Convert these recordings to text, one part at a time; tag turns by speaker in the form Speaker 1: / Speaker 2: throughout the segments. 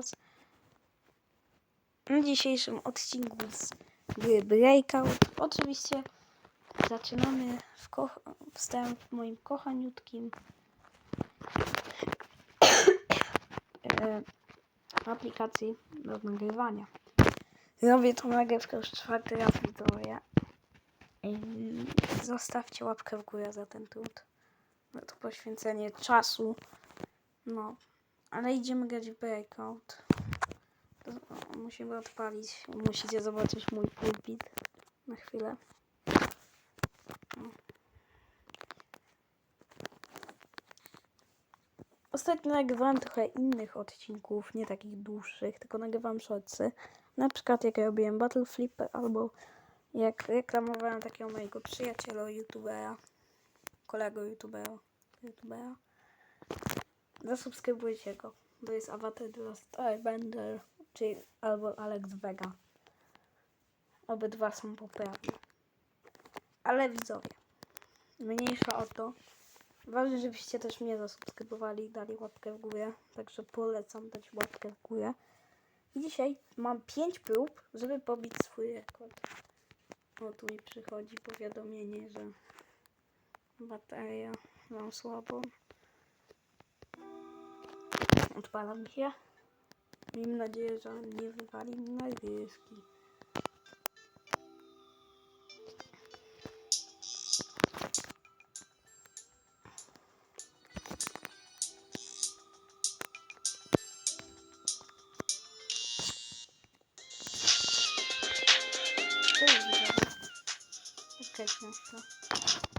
Speaker 1: Was na dzisiejszym odcinku z gry Breakout. Oczywiście zaczynamy w ko- wstęp w moim kochaniutkim e, aplikacji do nagrywania. Robię tą nagrywkę już czwarty raz widzowie. Ym, Zostawcie łapkę w górę za ten trud. Za to poświęcenie czasu. No, ale idziemy grać w breakout. Musimy odpalić. Musicie zobaczyć mój pulpit na chwilę. Ostatnio nagrywałem trochę innych odcinków, nie takich dłuższych, tylko nagrywam shortsy. Na przykład jak robiłem Battle Flipper albo jak reklamowałem takiego mojego przyjaciela youtubera, kolego youtubera, youtubera. Zasubskrybujcie go. To jest awatar dla Starbender, czyli albo Alex Vega. Obydwa są poprawne. Ale widzowie, mniejsza o to. Ważne, żebyście też mnie zasubskrybowali i dali łapkę w górę. Także polecam dać łapkę w górę. I dzisiaj mam 5 prób, żeby pobić swój rekord. O, tu mi przychodzi powiadomienie, że bateria mam słabą. Odpalam się. Miejmy nadzieję, że nie wywali mi jest widzowie? Okej,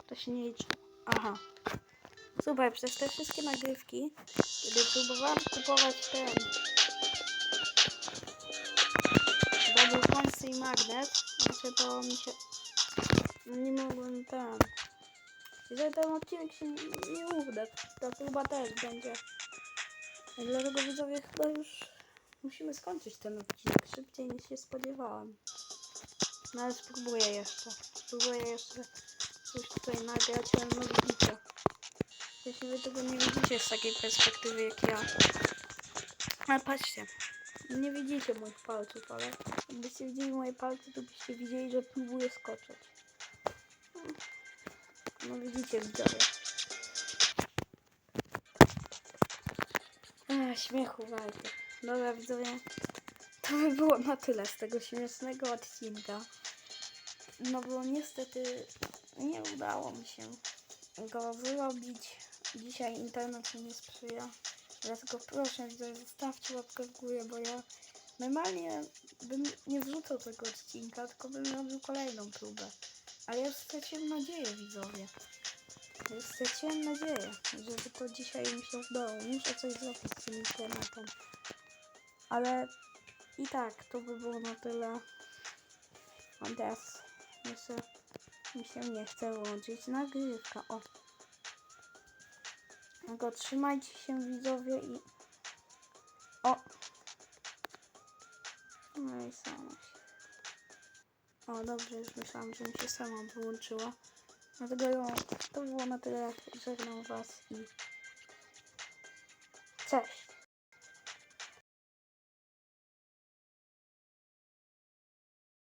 Speaker 1: To się nie liczy. Aha. Super, przez te wszystkie nagrywki, kiedy próbowałam kupować ten. Double Fancy i Magnet, znaczy to mi się nie mogłem ten. Jeżeli ten odcinek się nie, uda, ta próba też będzie. Dlatego widzowie chyba już musimy skończyć ten odcinek. Szybciej niż się spodziewałam no ale spróbuję jeszcze. Spróbuję jeszcze coś tutaj nagrać, ale no widzicie jeśli wy tego nie widzicie z takiej perspektywy jak ja. Ale patrzcie, nie widzicie moich palców, ale jakbyście widzieli moje palce, to byście widzieli, że próbuję skoczyć. No widzicie widzowie. Ech, śmiechu walkę. Dobra widzowie, to by było na tyle z tego śmiesznego odcinka. No bo niestety nie udało mi się go wyrobić. Dzisiaj internet mi nie sprzyja. Dlatego proszę, widzowie, zostawcie łapkę w górę, bo ja normalnie bym nie wrzucał tego odcinka, tylko bym robił kolejną próbę. Ale ja straciłem nadzieję, widzowie. Ja straciłem nadzieję, żeby to dzisiaj mi się udało. Muszę coś zrobić z tym internetem. Ale i tak, to by było na tyle. A teraz jeszcze mi się nie chce łączyć nagrywka. O. Tylko trzymajcie się widzowie i... O! No i sama się... O, dobrze, już myślałam, że mi się sama wyłączyła. Dlatego no, to było na tyle. Żegnam was i... Cześć!